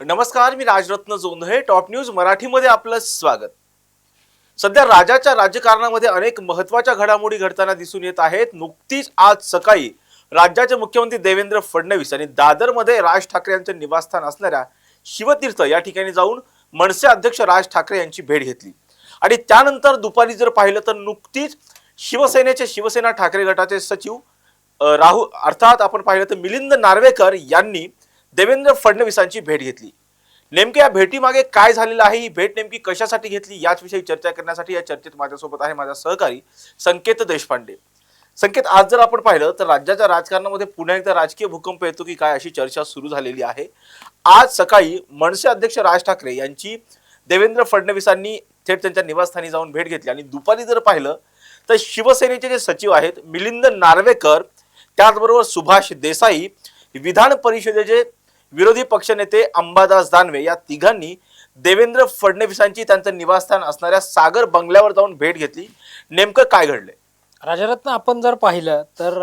नमस्कार मी Rajratna Jondhale top news मराठीमध्ये आपलं स्वागत. सध्या राजाच्या राजकारणामध्ये अनेक महत्त्वाच्या घडामोडी घडताना दिसून येत आहेत. नुकतीच आज सकाळी राज्याचे मुख्यमंत्री देवेंद्र फडणवीस यांनी दादरमध्ये राज ठाकरे यांचं निवासस्थान असणाऱ्या शिवतीर्थ या ठिकाणी जाऊन मनसे अध्यक्ष राज ठाकरे यांची भेट घेतली. आणि त्यानंतर दुपारी जर पाहिलं तर नुकतीच शिवसेनेचे शिवसेना ठाकरे गटाचे सचिव राहू राहुल अर्थात आपण पाहिलं तर मिलिंद नार्वेकर यांनी देवेंद्र फडणवीसांची भेट घेतली. नेमक्या या भेटीमागे काय झालेलं आहे? ही भेट नेमकी कशासाठी घेतली? याचविषयी चर्चा करण्यासाठी या चर्चेत माझ्यासोबत आहे माझा सहकारी संकेत देशपांडे. संकेत आज जर आपण पाहिलं तर राज्याच्या राजकारणामध्ये पुन्हा एकदा राजकीय भूकंप येतो की काय अशी चर्चा सुरू झालेली आहे. आज सकाळी मनसे अध्यक्ष राज ठाकरे यांची देवेंद्र फडणवीसांनी थेट त्यांच्या निवासस्थानी जाऊन भेट घेतली. आणि दुपारी जर पाहिलं तर शिवसेनेचे जे सचिव आहेत मिलिंद नार्वेकर त्याचबरोबर सुभाष देसाई विधान परिषदेचे विरोधी पक्षनेते अंबादास दानवे या तिघांनी देवेंद्र फडणवीसांची त्यांचं निवासस्थान असणाऱ्या सागर बंगल्यावर जाऊन भेट घेतली. नेमकं काय घडलंय? राजरत्न आपण जर पाहिलं तर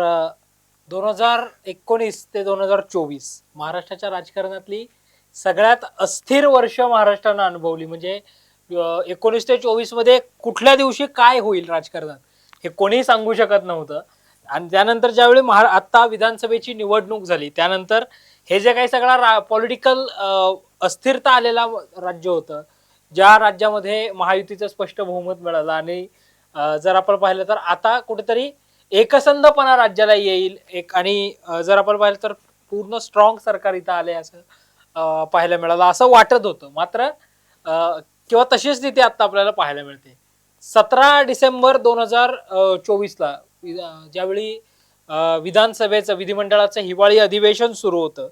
दोन हजार एकोणीस ते दोन हजार चोवीस महाराष्ट्राच्या राजकारणातली सगळ्यात अस्थिर वर्ष महाराष्ट्रानं अनुभवली. म्हणजे एकोणीस ते चोवीसमध्ये कुठल्या दिवशी काय होईल राजकारणात हे कोणीही सांगू शकत नव्हतं. आणि त्यानंतर ज्यावेळी महा आत्ता विधानसभेची निवडणूक झाली त्यानंतर हे जे काही सगळा पॉलिटिकल अस्थिरता आलेला राज्य होतं ज्या राज्यामध्ये महायुतीचं स्पष्ट बहुमत मिळालं आणि जर आपण पाहिलं तर आता कुठेतरी एकसंधपणा राज्याला येईल एक आणि जर आपण पाहिलं तर पूर्ण स्ट्रॉंग सरकार इथं आले असं पाहायला मिळालं असं वाटत होतं. मात्र किंवा तशी स्थिती आता आपल्याला पाहायला मिळते. सतरा डिसेंबर दोन हजार चोवीसला ज्यावेळी विधानसभेचं विधिमंडळाचं हिवाळी अधिवेशन सुरू होतं.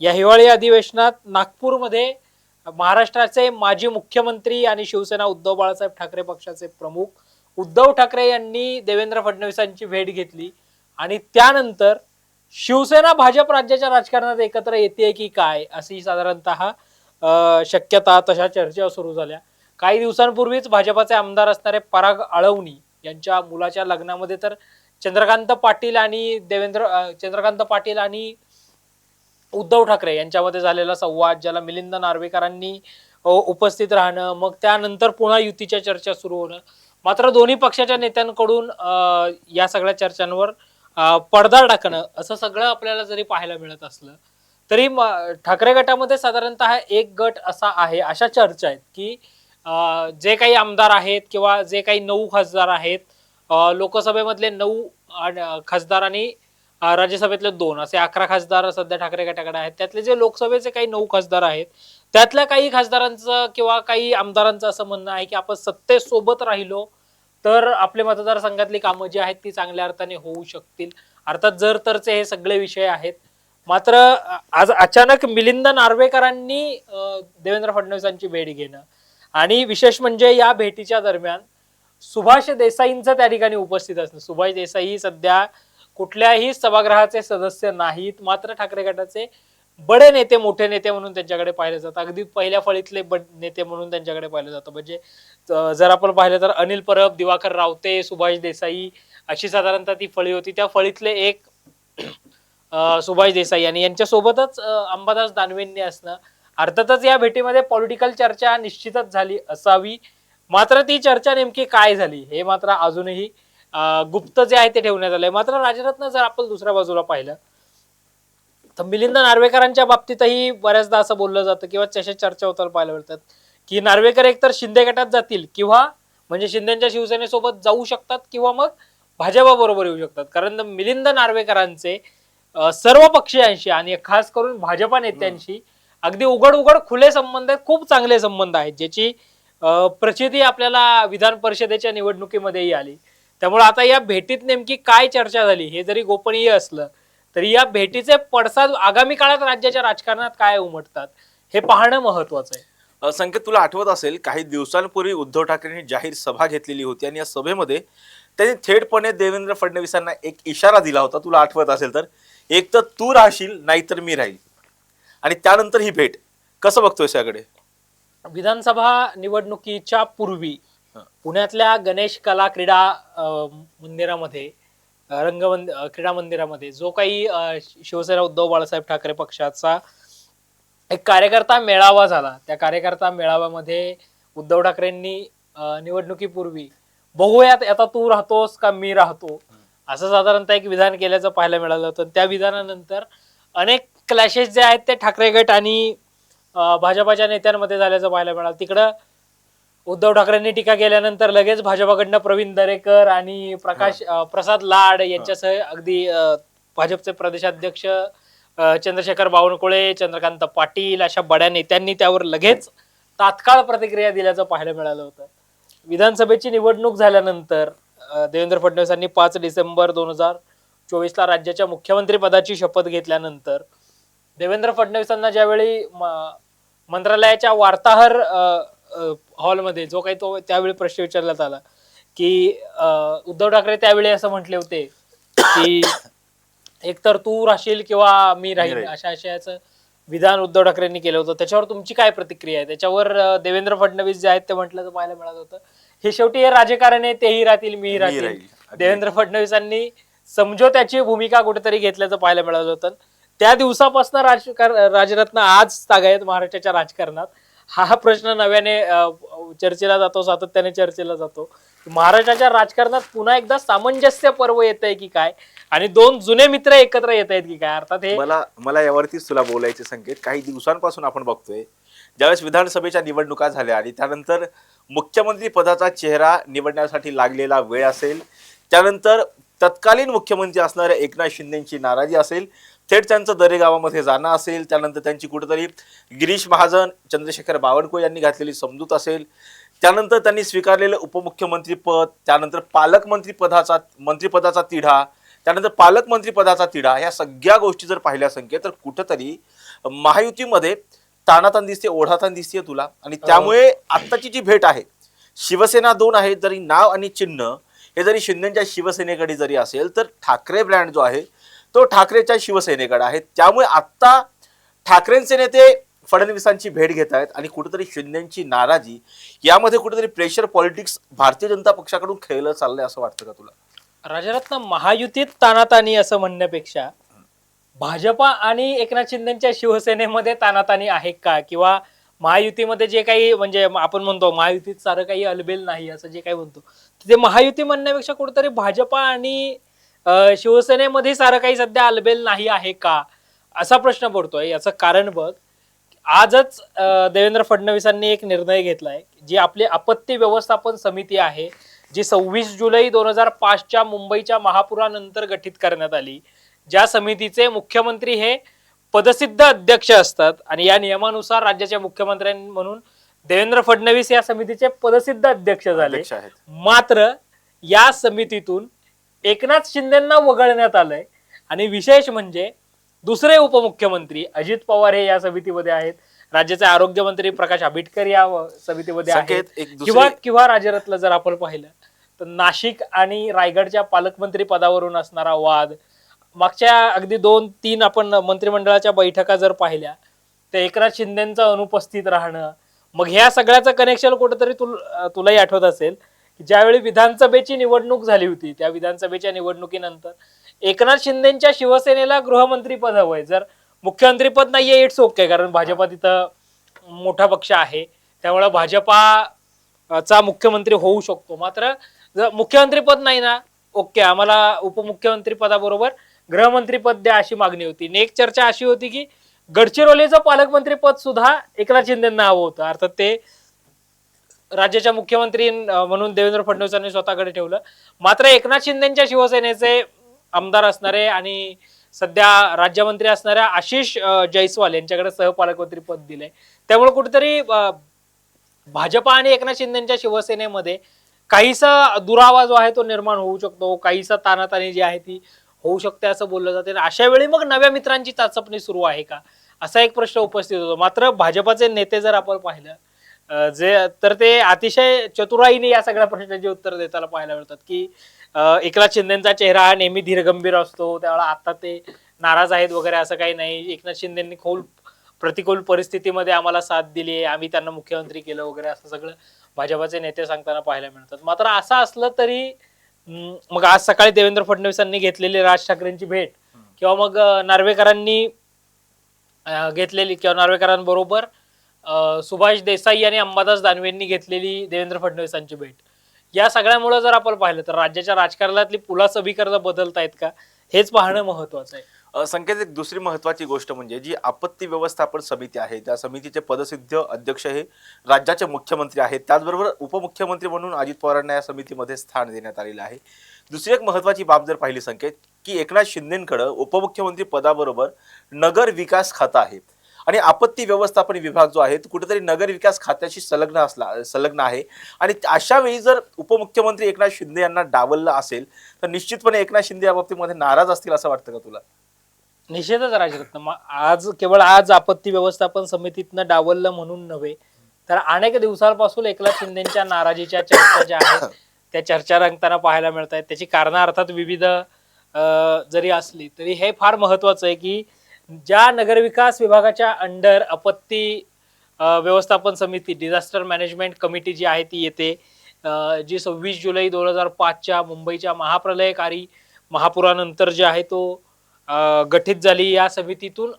या हिवाळी अधिवेशनात नागपूरमध्ये महाराष्ट्राचे माजी मुख्यमंत्री आणि शिवसेना उद्धव बाळासाहेब ठाकरे पक्षाचे प्रमुख उद्धव ठाकरे यांनी देवेंद्र फडणवीसांची भेट घेतली. आणि त्यानंतर शिवसेना भाजप राज्याच्या राजकारणात एकत्र येते की काय अशी साधारणतः शक्यता तशा चर्चा सुरू झाल्या. काही दिवसांपूर्वीच भाजपाचे आमदार असणारे पराग आळवणी यांच्या मुलाच्या लग्नामध्ये तर चंद्रकांत पाटील आणि देवेंद्र चंद्रकांत पाटील आणि उद्धव ठाकरे यांच्यामध्ये झालेला संवाद ज्याला मिलिंद नार्वेकरांनी उपस्थित राहणं मग त्यानंतर पुन्हा युतीच्या चर्चा सुरू होणं. मात्र दोन्ही पक्षाच्या नेत्यांकडून या सगळ्या चर्चांवर पडदा टाकणं असं सगळं आपल्याला जरी पाहायला मिळत असलं तरी म- ठाकरे गटामध्ये साधारणतः एक गट असा आहे अशा चर्चा आहेत की जे काही आमदार आहेत किंवा जे काही नऊ खासदार आहेत लोकसभेमधले नऊ आणि- खासदार आणि राज्यसभेतले दोन. असे अकरा खासदार सध्या ठाकरे गटाकडे आहेत. त्यातले जे लोकसभेचे काही नऊ खासदार आहेत त्यातल्या काही खासदारांचं किंवा काही आमदारांचं असं म्हणणं आहे की आपण सत्तेसोबत राहिलो तर आपले मतदारसंघातली कामं जी आहेत ती चांगल्या अर्थाने होऊ शकतील. अर्थात जर तरचे हे सगळे विषय आहेत. मात्र आज अचानक मिलिंद नार्वेकरांनी देवेंद्र फडणवीसांची भेट घेणं आणि विशेष म्हणजे या भेटीच्या दरम्यान सुभाष देसाईंचं त्या ठिकाणी उपस्थित असणं सुभाष देसाई सध्या कुठल्याही सभागृहाचे सदस्य नाहीत. मात्र ठाकरे गटाचे बडे नेते मोठे नेते म्हणून त्यांच्याकडे पाहिले जातात. अगदी पहिल्या फळीतले बड नेते म्हणून त्यांच्याकडे पाहिलं जातं. म्हणजे जर आपण पाहिलं तर अनिल परब दिवाकर रावते सुभाष देसाई अशी साधारणतः ती फळी होती. त्या फळीतले एक सुभाष देसाई आणि यांच्यासोबतच अंबादास दानवेंनी असणं अर्थातच या भेटीमध्ये पॉलिटिकल चर्चा निश्चितच झाली असावी. मात्र ती चर्चा नेमकी काय झाली हे मात्र अजूनही गुप्त जे आहे ते ठेवण्यात आलंय. मात्र राजरत्न जर आपण दुसऱ्या बाजूला पाहिलं तर मिलिंद नार्वेकरांच्या बाबतीतही बऱ्याचदा असं बोललं जातं किंवा तशा चर्चा होताना पाहायला मिळतात की नार्वेकर एकतर शिंदे गटात जातील किंवा म्हणजे शिंदेच्या शिवसेनेसोबत जाऊ शकतात किंवा मग भाजपाबरोबर येऊ शकतात. कारण मिलिंद नार्वेकरांचे सर्व पक्षीयांशी आणि खास करून भाजपा नेत्यांशी अगदी उघड उघड खुले संबंध आहेत खूप चांगले संबंध आहेत ज्याची प्रचिती आपल्याला विधान परिषदेच्या निवडणुकीमध्येही आली. त्यामुळे आता या भेटीत नेमकी काय चर्चा झाली हे जरी गोपनीय असलं तरी या भेटीचे पडसाद आगामी काळात राज्याच्या राजकारणात काय उमटतात हे पाहणं महत्वाचं आहे. संकेत तुला आठवत असेल काही दिवसांपूर्वी उद्धव ठाकरेंनी जाहीर सभा घेतलेली होती आणि या सभेमध्ये त्यांनी थेटपणे देवेंद्र फडणवीसांना एक इशारा दिला होता. तुला आठवत असेल तर एक तर तू राहशील नाहीतर मी राहील. आणि त्यानंतर ही भेट. कसं बघतोय याकडे? विधानसभा निवडणुकीच्या पूर्वी. पुण्यातल्या गणेश कला क्रीडा अं, मंदिरामध्ये अं, रंगमंद अं, क्रीडा मंदिरामध्ये जो काही अं, शिवसेना उद्धव बाळासाहेब ठाकरे पक्षाचा एक कार्यकर्ता मेळावा झाला. त्या कार्यकर्ता मेळाव्यामध्ये उद्धव ठाकरेंनी अं, निवडणुकीपूर्वी बघूयात आता तू राहतोस का मी राहतो? असं साधारणतः एक विधान केल्याचं पाहायला मिळालं होतं. त्या विधानानंतर अनेक क्लॅशेस जे आहेत ते ठाकरे गट आणि भाजपाच्या नेत्यांमध्ये झाल्याचं पाहायला मिळालं. तिकडं उद्धव ठाकरेंनी टीका केल्यानंतर लगेच भाजपाकडनं प्रवीण दरेकर आणि प्रकाश प्रसाद लाड यांच्यासह अगदी भाजपचे प्रदेशाध्यक्ष चंद्रशेखर बावनकुळे चंद्रकांत पाटील अशा बड्या नेत्यांनी त्यावर लगेच तात्काळ प्रतिक्रिया दिल्याचं पाहायला मिळालं होतं. विधानसभेची निवडणूक झाल्यानंतर देवेंद्र फडणवीसांनी पाच डिसेंबर दोन हजार चोवीसला राज्याच्या मुख्यमंत्री पदाची शपथ घेतल्यानंतर देवेंद्र फडणवीसांना ज्यावेळी मंत्रालयाच्या वार्ताहर हॉलमध्ये जो काही तो त्यावेळी प्रश्न विचारण्यात आला की उद्धव ठाकरे त्यावेळी असं म्हटले होते की एकतर तू राहशील किंवा मी राहील. अशा आशयाचं विधान उद्धव ठाकरेंनी केलं होतं. त्याच्यावर तुमची काय प्रतिक्रिया आहे? त्याच्यावर देवेंद्र फडणवीस जे आहेत ते म्हटलं पाहायला मिळालं होतं. हे शेवटी हे राजकारण आहे तेही राहतील मीही राहतील. देवेंद्र फडणवीसांनी समझोत्याची भूमिका कुठेतरी घेतल्याचं पाहायला मिळालं होतं. त्या दिवसापासून राजकार राजरत्न आज तागायत महाराष्ट्राच्या राजकारणात. हा प्रश्न नव्याने चर्चेला जातो सातत्याने चर्चेला जातो. महाराष्ट्राच्या राजकारणात पुन्हा एकदा सामंजस्य पर्व येत आहे की काय? आणि दोन जुने मित्र एकत्र येत आहेत की काय? अर्थात हे मला मला यावरतीच तुला बोलायचे संकेत. काही दिवसांपासून आपण बघतोय ज्यावेळेस विधानसभेच्या निवडणुका झाल्या आणि त्यानंतर मुख्यमंत्री पदाचा चेहरा निवडण्यासाठी लागलेला वेळ असेल त्यानंतर तत्कालीन मुख्यमंत्री असणाऱ्या एकनाथ शिंदेची नाराजी असेल थेट त्यांचं दरेगावामध्ये जाणं असेल त्यानंतर त्यांची कुठेतरी गिरीश महाजन चंद्रशेखर बावनकुळे यांनी घातलेली समजूत असेल. त्यानंतर त्यांनी स्वीकारलेलं उपमुख्यमंत्रीपद त्यानंतर पालकमंत्री पदाचा मंत्रिपदाचा तिढा त्यानंतर पालकमंत्री पदाचा तिढा ह्या सगळ्या गोष्टी जर पाहिल्या संख्ये तर कुठंतरी महायुतीमध्ये तानातान दिसते ओढातान दिसते तुला. आणि त्यामुळे आत्ताची जी भेट आहे शिवसेना दोन आहे जरी नाव आणि चिन्ह हे जरी शिंदेच्या शिवसेनेकडे जरी असेल तर ठाकरे ब्रँड जो आहे तो ठाकरेच्या शिवसेनेकडे आहे त्यामुळे आत्ता ठाकरेंचे नेते फडणवीसांची भेट घेत आहेत आणि कुठेतरी शिंदेची नाराजी यामध्ये कुठेतरी प्रेशर पॉलिटिक्स भारतीय जनता पक्षाकडून खेळलं चाललंय असं वाटतं का तुला? राजरत्न महायुतीत तानातानी असं म्हणण्यापेक्षा भाजपा आणि एकनाथ शिंदेच्या शिवसेनेमध्ये तानातानी आहे का? किंवा महायुतीमध्ये जे काही म्हणजे आपण म्हणतो महायुतीत सारं काही अलबेल नाही असं जे काही म्हणतो. ते महायुती म्हणण्यापेक्षा कुठेतरी भाजपा आणि शिवसेनेमध्ये सारं काही सध्या अलबेल नाही आहे का? असा प्रश्न पडतोय. याचं कारण बघ आजच देवेंद्र फडणवीसांनी एक निर्णय घेतलाय जी आपली आपत्ती व्यवस्थापन समिती आहे जी सव्वीस जुलै दोन हजार पाचच्या मुंबईच्या महापुरानंतर गठीत करण्यात आली. ज्या समितीचे मुख्यमंत्री हे पदसिद्ध अध्यक्ष असतात आणि या नियमानुसार राज्याचे मुख्यमंत्री म्हणून देवेंद्र फडणवीस या समितीचे पदसिद्ध अध्यक्ष झाले. मात्र या समितीतून एकनाथ शिंदेना वगळण्यात आलंय. आणि विशेष म्हणजे दुसरे उपमुख्यमंत्री अजित पवार हे या समितीमध्ये आहेत. राज्याचे आरोग्यमंत्री प्रकाश आंबेडकर या व- समितीमध्ये आहेत. किंवा किंवा राजरत्न जर आपण पाहिलं तर नाशिक आणि रायगडच्या पालकमंत्री पदावरून असणारा वाद मागच्या अगदी दोन तीन आपण मंत्रिमंडळाच्या बैठका जर पाहिल्या तर एकनाथ शिंदेचं अनुपस्थित राहणं मग ह्या सगळ्याचं कनेक्शन कुठेतरी तुल तुलाही आठवत असेल. की ज्यावेळी विधानसभेची निवडणूक झाली होती त्या विधानसभेच्या निवडणुकीनंतर एकनाथ शिंदेच्या शिवसेनेला गृहमंत्री पद हवंय जर मुख्यमंत्रीपद नाहीये इट्स ओके कारण भाजपा तिथं मोठा पक्ष आहे. त्यामुळे भाजपाचा मुख्यमंत्री होऊ शकतो. मात्र जर मुख्यमंत्रीपद नाही ना ओके आम्हाला उपमुख्यमंत्री पदाबरोबर द्या अशी मागणी होती. आणि एक चर्चा अशी होती की गडचिरोलीचं पालकमंत्रीपद सुद्धा एकनाथ शिंदेना हवं होतं. अर्थात ते राज्याच्या मुख्यमंत्री म्हणून देवेंद्र फडणवीसांनी स्वतःकडे ठेवलं. मात्र एकनाथ शिंदेच्या शिवसेनेचे आमदार असणारे आणि सध्या राज्यमंत्री असणाऱ्या आशिष जयस्वाल यांच्याकडे सहपालकमंत्री पद दिलंय. त्यामुळे कुठेतरी भाजपा आणि एकनाथ शिंदेच्या शिवसेनेमध्ये काहीसा दुरावा जो आहे तो निर्माण होऊ शकतो. काहीसा तानातानी जी आहे ती होऊ शकते असं बोललं जाते. अशा वेळी मग नव्या मित्रांची चाचपणी सुरू आहे का? असा एक प्रश्न उपस्थित होतो. मात्र भाजपाचे नेते जर आपण पाहिलं अं, जे तर ते अतिशय चतुराईने या सगळ्या प्रश्नांची उत्तर देताना पाहायला मिळतात की अं, एकनाथ शिंदेचा चेहरा हा नेहमी धीरगंभीर असतो त्यावेळेला आता ते नाराज आहेत वगैरे असं काही नाही. एकनाथ शिंदेनी खोल प्रतिकूल परिस्थितीमध्ये आम्हाला साथ दिली आहे आम्ही त्यांना मुख्यमंत्री केलं वगैरे असं सगळं भाजपाचे नेते सांगताना पाहायला मिळतात. मात्र असं असलं तरी हम्म, मग आज सकाळी देवेंद्र फडणवीसांनी घेतलेली राज ठाकरेंची भेट किंवा मग अं, नार्वेकरांनी अं, घेतलेली किंवा नार्वेकरांबरोबर सुभाष देसाई आणि अंबादास दानवेंनी घेतलेली देवेंद्र फडणवीसांची भेट. या सगळ्यामुळे जर आपण पाहिलं तर राज्याच्या राजकारणातली पुला समीकरणं आहेत का? हेच पाहणं महत्वाचं आहे. संकेत एक दुसरी महत्वाची गोष्ट म्हणजे जी आपत्ती व्यवस्थापन समिती आहे त्या समितीचे पदसिद्ध अध्यक्ष हे राज्याचे मुख्यमंत्री आहेत. त्याचबरोबर उपमुख्यमंत्री म्हणून अजित पवारांना या समितीमध्ये स्थान देण्यात आलेलं आहे. दुसरी एक महत्वाची बाब जर पाहिली संकेत की एकनाथ शिंदेकडं उपमुख्यमंत्री पदाबरोबर नगर विकास खातं आहे आणि आपत्ती व्यवस्थापन विभाग जो आहे तो कुठेतरी नगर विकास खात्याशी संलग्न असला संलग्न आहे. आणि अशा वेळी जर उपमुख्यमंत्री एकनाथ शिंदे यांना डावललं असेल तर निश्चितपणे एकनाथ शिंदे या बाबतीमध्ये नाराज असतील असं वाटतं का तुला? निषेधच राजरत्न मग आज केवळ आज आपत्ती व्यवस्थापन समितीतनं डावललं म्हणून नव्हे तर अनेक दिवसांपासून एकनाथ शिंदेच्या नाराजीच्या चर्चा ज्या आहेत त्या चर्चा रंगताना पाहायला मिळत आहेत त्याची कारणं अर्थात विविध जरी असली तरी हे फार महत्वाचं आहे की ज्या नगरविकास विभागाच्या अंडर आपत्ती व्यवस्थापन समिती डिझास्टर मॅनेजमेंट कमिटी जी आहे ती येते. जी सव्वीस जुलै दोन हजार पाचच्या मुंबईच्या महाप्रलयकारी महापुरानंतर जे आहे तो गठीत झाली. या समितीतून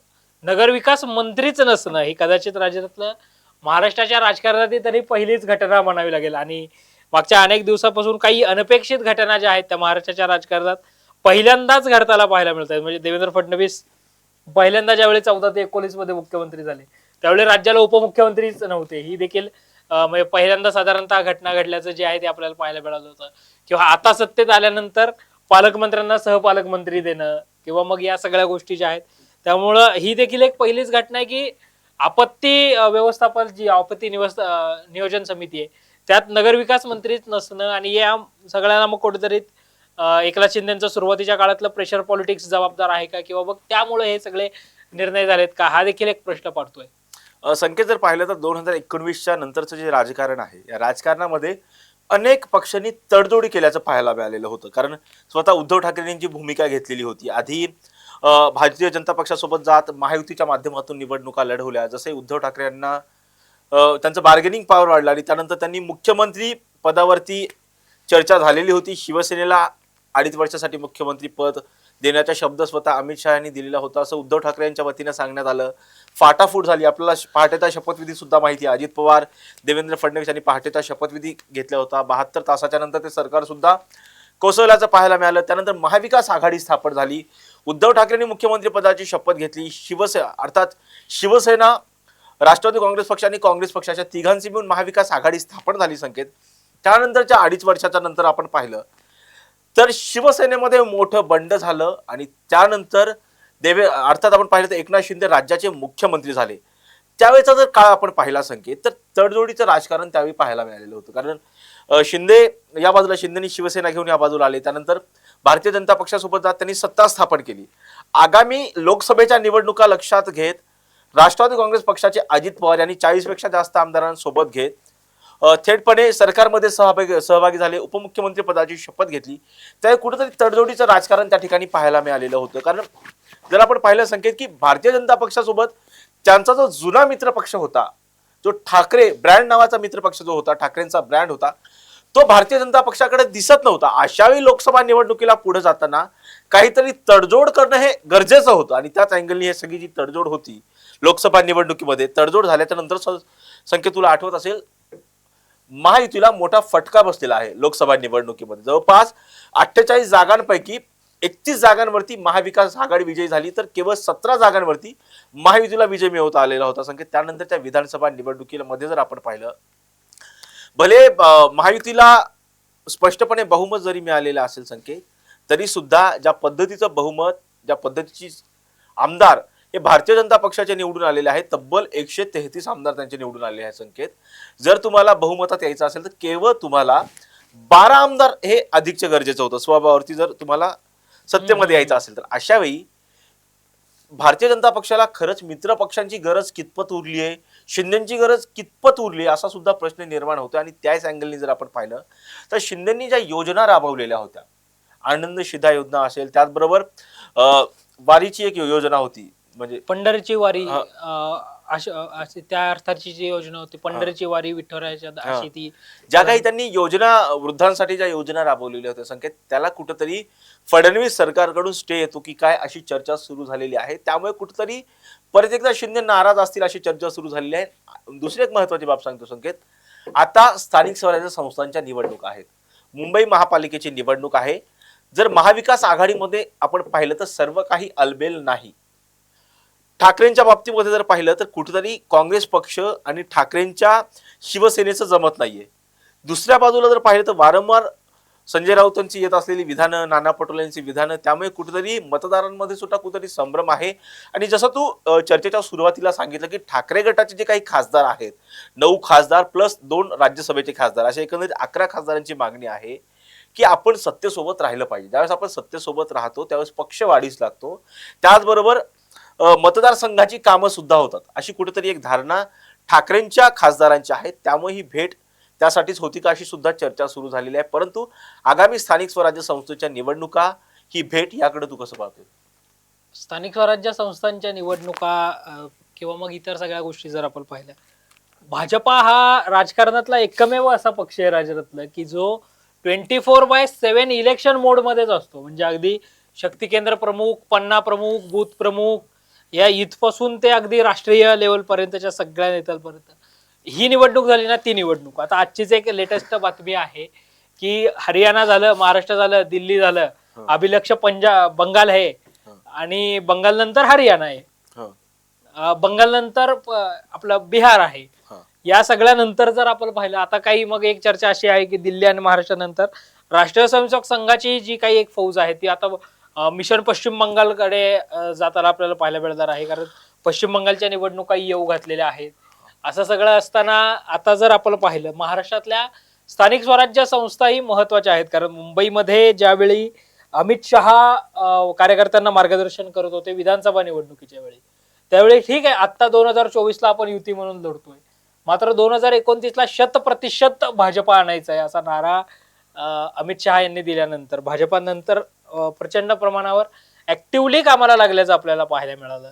नगरविकास मंत्रीच नसणं ही कदाचित राज्यातलं महाराष्ट्राच्या राजकारणातील तरी पहिलीच घटना म्हणावी लागेल. आणि मागच्या अनेक दिवसापासून काही अनपेक्षित घटना ज्या आहेत त्या महाराष्ट्राच्या राजकारणात पहिल्यांदाच घडताना पाहायला मिळत आहेत म्हणजे देवेंद्र फडणवीस पहिल्यांदा ज्यावेळी चौदा ते एकोणीसमध्ये मुख्यमंत्री झाले त्यावेळी राज्याला उपमुख्यमंत्रीच नव्हते. ही देखील म्हणजे पहिल्यांदा साधारणतः घटना घडल्याचं जे आहे ते आपल्याला पाहायला मिळालं होतं. किंवा आता सत्तेत आल्यानंतर पालकमंत्र्यांना सहपालकमंत्री देणं किंवा मग या सगळ्या गोष्टी ज्या आहेत त्यामुळं ही देखील एक पहिलीच घटना आहे की आपत्ती व्यवस्थापन जी आपत्ती निवस नियोजन समिती आहे त्यात नगरविकास मंत्रीच नसणं आणि या सगळ्यांना मग कुठेतरी एकनाथ शिंदेचं सुरुवातीच्या काळातलं प्रेशर पॉलिटिक्स जबाबदार आहे का? किंवा मग त्यामुळे हे सगळे निर्णय झालेत का? हा देखील एक प्रश्न पडतोय. संकेत जर पाहिलं तर दोन हजार एकोणवीसच्या नंतरचं जे राजकारण आहे या राजकारणामध्ये अनेक पक्षांनी तडजोडी केल्याचं पाहायला मिळालेलं होतं. कारण स्वतः उद्धव ठाकरेंनी जी भूमिका घेतलेली होती आधी भारतीय जनता पक्षासोबत जात महायुतीच्या माध्यमातून निवडणुका लढवल्या. जसे उद्धव ठाकरे यांना त्यांचं बार्गेनिंग पॉवर वाढला आणि त्यानंतर त्यांनी मुख्यमंत्री पदावरती चर्चा झालेली होती. शिवसेनेला अडीच वर्षासाठी मुख्यमंत्री पद देण्याचा शब्द स्वतः अमित शहा यांनी दिलेला होता असं उद्धव ठाकरे यांच्या वतीनं सांगण्यात आलं. फाटाफूट झाली. आपल्याला पहाटेचा शपथविधी सुद्धा माहिती आहे. अजित पवार देवेंद्र फडणवीस यांनी पहाटेचा शपथविधी घेतला होता. बहात्तर तासाच्या नंतर ते सरकार सुद्धा कोसळल्याचं पाहायला मिळालं. त्यानंतर महाविकास आघाडी स्थापन झाली. उद्धव ठाकरेंनी मुख्यमंत्रीपदाची शपथ घेतली. शिवसेना अर्थात शिवसेना राष्ट्रवादी काँग्रेस पक्ष आणि काँग्रेस पक्षाच्या तिघांची मिळून महाविकास आघाडी स्थापन झाली संकेत. त्यानंतरच्या अडीच वर्षाच्या नंतर आपण पाहिलं. तर शिवसेनेमध्ये मोठं बंड झालं आणि त्यानंतर देवे अर्थात आपण पाहिलं तर एकनाथ शिंदे राज्याचे मुख्यमंत्री झाले. त्यावेळेचा जर काळ आपण पाहिला संकेत तर तडजोडीचं राजकारण त्यावेळी पाहायला मिळालेलं होतं. कारण शिंदे या बाजूला शिंदेनी शिवसेना घेऊन या बाजूला आले. त्यानंतर भारतीय जनता पक्षासोबत जात त्यांनी सत्ता स्थापन केली. आगामी लोकसभेच्या निवडणुका लक्षात घेत राष्ट्रवादी काँग्रेस पक्षाचे अजित पवार यांनी चाळीसपेक्षा जास्त आमदारांसोबत घेत थेटपणे सरकारमध्ये सहभागी सहभागी झाले. उपमुख्यमंत्री पदाची शपथ घेतली. त्यावेळी कुठेतरी तडजोडीचं राजकारण त्या ठिकाणी पाहायला मिळालेलं होतं. कारण जर आपण पाहिलं संकेत की भारतीय जनता पक्षासोबत त्यांचा जो जुना मित्र पक्ष होता जो ठाकरे ब्रँड नावाचा मित्र पक्ष जो होता ठाकरेंचा ब्रँड होता तो भारतीय जनता पक्षाकडे दिसत नव्हता. अशावेळी लोकसभा निवडणुकीला पुढे जाताना काहीतरी तडजोड करणं हे गरजेचं होतं. आणि त्याच अँगलनी हे सगळी जी तडजोड होती लोकसभा निवडणुकीमध्ये तडजोड झाल्याच्यानंतर संकेत तुला आठवत असेल महायुतीला मोठा फटका बसलेला आहे लोकसभा निवडणुकीमध्ये. जवळपास अठ्ठेचाळीस जागांपैकी एकतीस जागांवरती महाविकास आघाडी विजयी झाली तर केवळ सतरा जागांवरती महायुतीला विजय मिळवता आलेला होता. संकेत त्यानंतरच्या विधानसभा निवडणुकीमध्ये जर आपण पाहिलं भले महायुतीला स्पष्टपणे बहुमत जरी मिळालेलं असेल संकेत तरी सुद्धा ज्या पद्धतीचं बहुमत ज्या पद्धतीची आमदार हे भारतीय जनता पक्षाचे निवडून आलेले आहेत. तब्बल एकशे तेहतीस आमदार त्यांचे निवडून आलेले आहेत संकेत. जर तुम्हाला बहुमतात यायचं असेल तर केवळ तुम्हाला बारा आमदार हे अधिकचे गरजेचं होतं. स्वभावावरती जर तुम्हाला सत्तेमध्ये यायचं असेल तर. अशा वेळी भारतीय जनता पक्षाला खरंच मित्र पक्षांची गरज कितपत उरली आहे? शिंदेची गरज कितपत उरली आहे? असा सुद्धा प्रश्न निर्माण होतो आणि त्याच अँगलनी जर आपण पाहिलं तर शिंदेनी ज्या योजना राबवलेल्या होत्या आनंद शिधा योजना असेल त्याचबरोबर वारीची एक योजना होती. म्हणजे पंढरीची वारी हा. अं, अशा अशी त्या अर्थाची जी योजना होती पंढरीची वारी विठ्ठलाच्या हा. अशी ती ज्या काही त्यांनी योजना वृद्धांसाठी ज्या योजना राबवलेल्या होत्या संकेत त्याला कुठंतरी फडणवीस सरकारकडून स्टे येतो की काय अशी चर्चा सुरू झालेली आहे. त्यामुळे कुठंतरी परत एकदा शिंदे नाराज असतील अशी चर्चा सुरू झालेली आहे. दुसरी एक महत्वाची बाब सांगतो संकेत. आता स्थानिक स्वराज्य संस्थांच्या निवडणुका आहेत. मुंबई महापालिकेची निवडणूक आहे. जर महाविकास आघाडीमध्ये आपण पाहिलं तर सर्व काही अलबेल नाही. ठाकरेंच्या बाबतीमध्ये जर पाहिलं तर कुठेतरी काँग्रेस पक्ष आणि ठाकरेंच्या शिवसेनेचं जमत नाहीये. दुसऱ्या बाजूला जर पाहिलं तर वारंवार संजय राऊतांची येत असलेली विधानं नाना पटोले यांची विधानं त्यामुळे कुठेतरी मतदारांमध्ये सुद्धा कुठेतरी संभ्रम आहे. आणि जसं तू चर्चेच्या सुरुवातीला सांगितलं की ठाकरे गटाचे जे काही खासदार आहेत नऊ खासदार प्लस दोन राज्यसभेचे खासदार अशा एकंदरीत अकरा खासदारांची मागणी आहे की आपण सत्तेसोबत राहिलं पाहिजे. ज्यावेळेस आपण सत्तेसोबत राहतो त्यावेळेस पक्ष वाढीस लागतो. त्याचबरोबर मतदारसंघाची कामं सुद्धा होतात. अशी कुठेतरी एक धारणा ठाकरेंच्या खासदारांची आहे. त्यामुळे ही भेट त्यासाठीच होती का अशी सुद्धा चर्चा सुरू झालेली आहे. परंतु आगामी स्थानिक स्वराज्य संस्थेच्या निवडणुका ही भेट याकडे तू कसं पाहतो स्थानिक स्वराज्य संस्थांच्या निवडणुका किंवा मग इतर सगळ्या गोष्टी जर आपण पाहिल्या. भाजपा हा राजकारणातला एकमेव असा पक्ष आहे राजरत्न की जो twenty four by seven election मोडमध्येच असतो. म्हणजे अगदी शक्ती केंद्र प्रमुख पन्ना प्रमुख बूथ प्रमुख या इथपासून ते अगदी राष्ट्रीय लेवलपर्यंतच्या सगळ्या नेत्यांपर्यंत ही निवडणूक झाली ना ती निवडणूक आता आजचीच एक लेटेस्ट बातमी आहे की हरियाणा झालं महाराष्ट्र झालं दिल्ली झालं. अभिलक्ष पंजाब बंगाल आहे. आणि बंगाल नंतर हरियाणा आहे बंगाल नंतर आपलं बिहार आहे. या सगळ्या नंतर जर आपण पाहिलं आता काही मग एक चर्चा अशी आहे की दिल्ली आणि महाराष्ट्रानंतर राष्ट्रीय स्वयंसेवक संघाची जी काही एक फौज आहे ती आता मिशन पश्चिम बंगालकडे जाताना आपल्याला पाहायला मिळणार आहे. कारण पश्चिम बंगालच्या निवडणुका येऊ घातलेल्या आहेत. असं सगळं असताना आता जर आपण पाहिलं महाराष्ट्रातल्या स्थानिक स्वराज्य संस्थाही महत्त्वाच्या आहेत. कारण मुंबईमध्ये ज्यावेळी अमित शहा कार्यकर्त्यांना मार्गदर्शन करत होते विधानसभा निवडणुकीच्या वेळी त्यावेळी ठीक आहे आत्ता दोन हजार चोवीसला आपण युती म्हणून लढतोय. मात्र दोन हजार एकोणतीसला शत प्रतिशत भाजपा आणायचा आहे असा नारा अमित शहा यांनी दिल्यानंतर भाजपानंतर प्रचंड प्रमाणावर ऍक्टिव्हली कामाला लागल्याचं आपल्याला पाहायला मिळालं.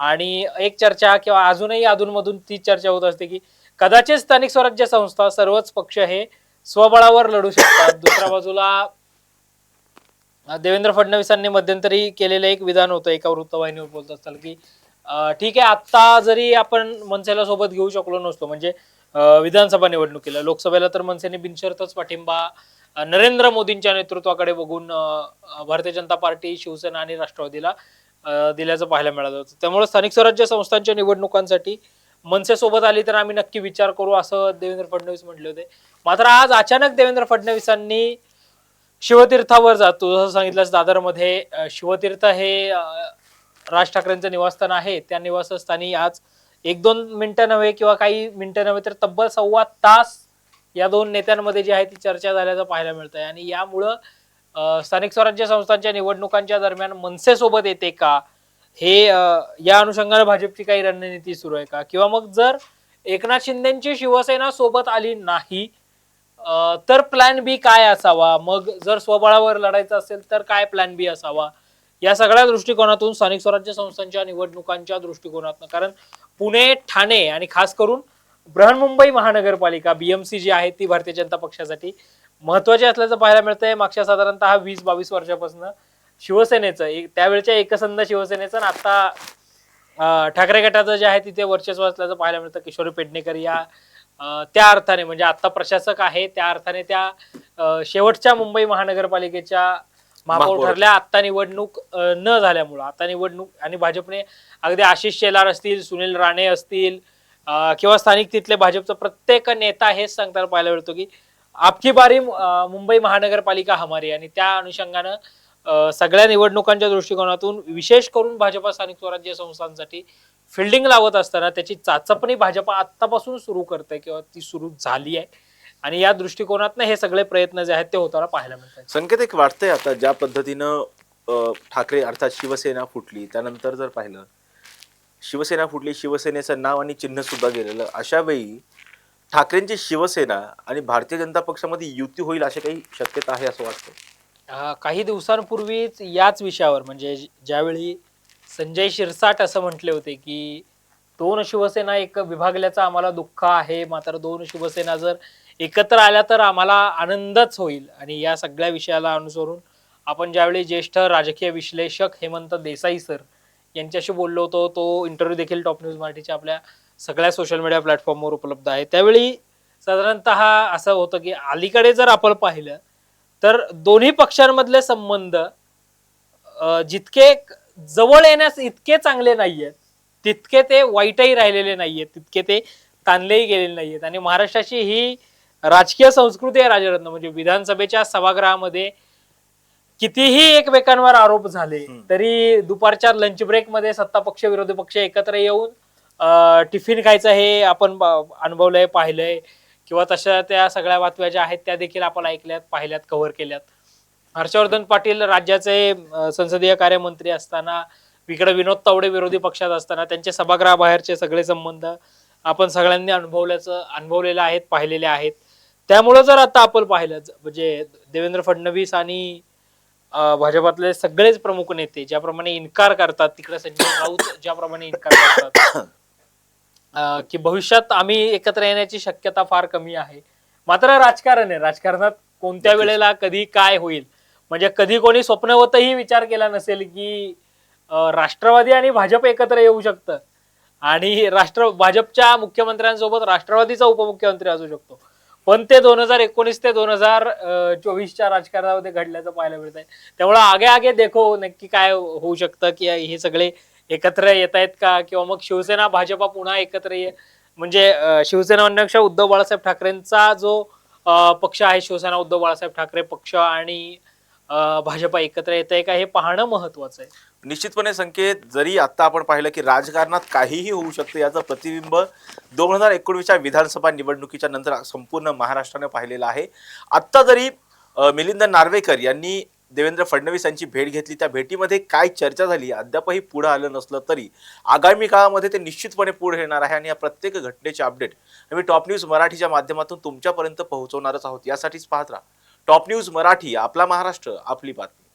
आणि एक चर्चा किंवा अजूनही अधूनमधून ती चर्चा होत असते की कदाचित स्थानिक स्वराज्य संस्था सर्वच पक्ष हे स्वबळावर लढू शकतात. दुसऱ्या बाजूला देवेंद्र फडणवीसांनी मध्यंतरी केलेलं एक विधान होतं एका वृत्तवाहिनीवर बोलत असताना की ठीक आहे आत्ता जरी आपण मनसेला सोबत घेऊ शकलो नसतो म्हणजे विधानसभा निवडणुकीला लोकसभेला तर मनसेने बिनशर्तच पाठिंबा नरेंद्र मोदींच्या नेतृत्वाकडे बघून भारतीय जनता पार्टी शिवसेना आणि राष्ट्रवादीला दिल्याचं पाहायला मिळालं होतं. त्यामुळे स्थानिक स्वराज्य संस्थांच्या निवडणुकांसाठी मनसेसोबत आली तर आम्ही नक्की विचार करू असं देवेंद्र फडणवीस म्हटले होते. मात्र आज अचानक देवेंद्र फडणवीसांनी शिवतीर्थावर जातो जसं सांगितलं दादरमध्ये. शिवतीर्थ हे राज ठाकरेंचं निवासस्थान आहे. त्या निवासस्थानी आज एक दोन मिनिटं नव्हे किंवा काही मिनिटं नव्हे तर तब्बल सव्वा तास या दोन नेत्यांमध्ये जी आहे ती चर्चा झाल्याचं पाहायला मिळत आहे आणि यामुळं स्थानिक स्वराज्य संस्थांच्या निवडणुकांच्या दरम्यान मनसेसोबत येते का? हे या अनुषंगाने भाजपची काही रणनीती सुरू आहे का? किंवा मग जर एकनाथ शिंदेची शिवसेना सोबत आली नाही तर प्लॅन बी काय असावा? मग जर स्वबळावर लढायचं असेल तर काय प्लॅन बी असावा? या सगळ्या दृष्टिकोनातून स्थानिक स्वराज्य संस्थांच्या निवडणुकांच्या दृष्टिकोनातून. कारण पुणे ठाणे आणि खास करून बृहन्मुंबई महानगरपालिका बीएमसी जी आहे ती भारतीय जनता पक्षासाठी महत्वाची असल्याचं पाहायला मिळतंय. मागच्या साधारणतः वीस बावीस वर्षापासून शिवसेनेचं एक- त्यावेळच्या एकसंध शिवसेनेचं आणि आता ठाकरे गटाचं जे आहे तिथे वर्चस्व असल्याचं पाहायला मिळतं. किशोरी पेडणेकर या त्या अर्थाने म्हणजे आता प्रशासक आहे त्या अर्थाने त्या शेवटच्या मुंबई महानगरपालिकेच्या महापौर. ठरल्या. आता निवडणूक न झाल्यामुळं आता निवडणूक आणि भाजपने अगदी आशिष शेलार असतील सुनील राणे असतील किंवा स्थानिक तिथले भाजपचा प्रत्येक नेता हेच सांगताना पाहायला मिळतो की आपकी बारी मुंबई महानगरपालिका हमारी आणि त्या अनुषंगानं सगळ्या निवडणुकांच्या दृष्टिकोनातून विशेष करून भाजपा स्थानिक स्वराज्य संस्थांसाठी फिल्डिंग लावत असताना त्याची चाचपणी भाजपा आत्तापासून सुरू करते किंवा ती सुरू झाली आहे. आणि या दृष्टिकोनातनं हे सगळे प्रयत्न जे आहेत ते होताना पाहायला मिळतात. संकेत एक वाटतंय आता ज्या पद्धतीनं ठाकरे अर्थात शिवसेना फुटली त्यानंतर जर पाहिलं शिवसेना फुटली शिवसेनेचं नाव आणि चिन्ह सुद्धा गेलेलं. अशा वेळी ठाकरेंची शिवसेना आणि भारतीय जनता पक्षामध्ये युती होईल अशी काही शक्यता आहे असं वाटतं काही दिवसांपूर्वीच याच विषयावर म्हणजे ज्यावेळी संजय शिरसाट असं म्हटले होते की दोन शिवसेना एक विभागल्याचं आम्हाला दुःख आहे मात्र दोन शिवसेना जर एकत्र आल्या तर आम्हाला आनंदच होईल. आणि या सगळ्या विषयाला अनुसरून आपण ज्यावेळी ज्येष्ठ राजकीय विश्लेषक हेमंत देसाई सर यांच्याशी बोललो होतो तो इंटरव्ह्यू देखील टॉप न्यूज मराठीच्या आपल्या सगळ्या सोशल मीडिया प्लॅटफॉर्मवर उपलब्ध आहे. त्यावेळी साधारणतः असं होतं की अलीकडे जर आपण पाहिलं तर दोन्ही पक्षांमधले संबंध जितके जवळ येण्यास इतके चांगले नाहीयेत तितके ते वाईटही राहिलेले नाहीयेत तितके ते ताणलेही गेलेले नाहीयेत. आणि महाराष्ट्राची ही राजकीय संस्कृती आहे राजरत्न म्हणजे विधानसभेच्या सभागृहामध्ये कितीही एकमेकांवर आरोप झाले. तरी दुपारच्या लंच ब्रेकमध्ये सत्ता पक्ष विरोधी पक्ष एकत्र येऊन टिफिन खायचं हे आपण अनुभवलंय पाहिलंय. किंवा तशा त्या सगळ्या बातम्या ज्या आहेत त्या देखील आपण ऐकल्यात पाहिल्यात कव्हर केल्यात. हर्षवर्धन पाटील राज्याचे संसदीय कार्यमंत्री असताना इकडे विनोद तावडे विरोधी पक्षात असताना त्यांचे सभागृहाबाहेरचे सगळे संबंध आपण सगळ्यांनी अनुभवल्याचं अनुभवलेले आहेत पाहिलेले आहेत. त्यामुळं जर आता आपण पाहिलं म्हणजे देवेंद्र फडणवीस आणि अ, भाजपातले सगळेच प्रमुख नेते ज्याप्रमाणे इन्कार करतात तिकडे संजय राऊत ज्याप्रमाणे इन्कार करतात. अ, की भविष्यात आम्ही एकत्र येण्याची शक्यता फार कमी आहे. मात्र राजकारण आहे. राजकारणात कोणत्या. वेळेला कधी काय होईल? म्हणजे कधी कोणी स्वप्नवतही विचार केला नसेल की अ, राष्ट्रवादी आणि भाजप एकत्र येऊ शकतं. आणि राष्ट्र भाजपच्या मुख्यमंत्र्यांसोबत राष्ट्रवादीचा उपमुख्यमंत्री असू शकतो. पण ते दोन हजार एकोणीस ते दोन हजार चोवीसच्या राजकारणामध्ये घडल्याचं पाहायला मिळत आहे त्यामुळे आगे आगे देखो नक्की काय होऊ शकतं की हे सगळे एकत्र येत आहेत का? किंवा मग शिवसेना भाजपा पुन्हा एकत्र ये म्हणजे शिवसेना अध्यक्ष उद्धव बाळासाहेब ठाकरेंचा जो पक्ष आहे शिवसेना उद्धव बाळासाहेब ठाकरे पक्ष आणि भाजपा एकत्र येत आहे का हे पाहणं महत्वाचं आहे? निश्चितपणे संकेत जरी आता आपण पाहिलं की राजकारणात काहीही होऊ शकतं याचं प्रतिबिंब दोन हजार एकोणवीसच्या विधानसभा निवडणुकीच्या नंतर संपूर्ण महाराष्ट्राने पाहिलेलं आहे. आत्ता जरी मिलिंद नार्वेकर यांनी देवेंद्र फडणवीस यांची भेट घेतली त्या भेटीमध्ये काय चर्चा झाली अद्यापही पुढे आलं नसलं तरी आगामी काळामध्ये ते निश्चितपणे पुढे येणार आहे आणि या प्रत्येक घटनेचे अपडेट आम्ही टॉप न्यूज मराठीच्या माध्यमातून तुमच्यापर्यंत पोहोचवणारच आहोत. यासाठीच पाहत राहा. टॉप न्यूज मराठी आपला महाराष्ट्र आपली बातमी.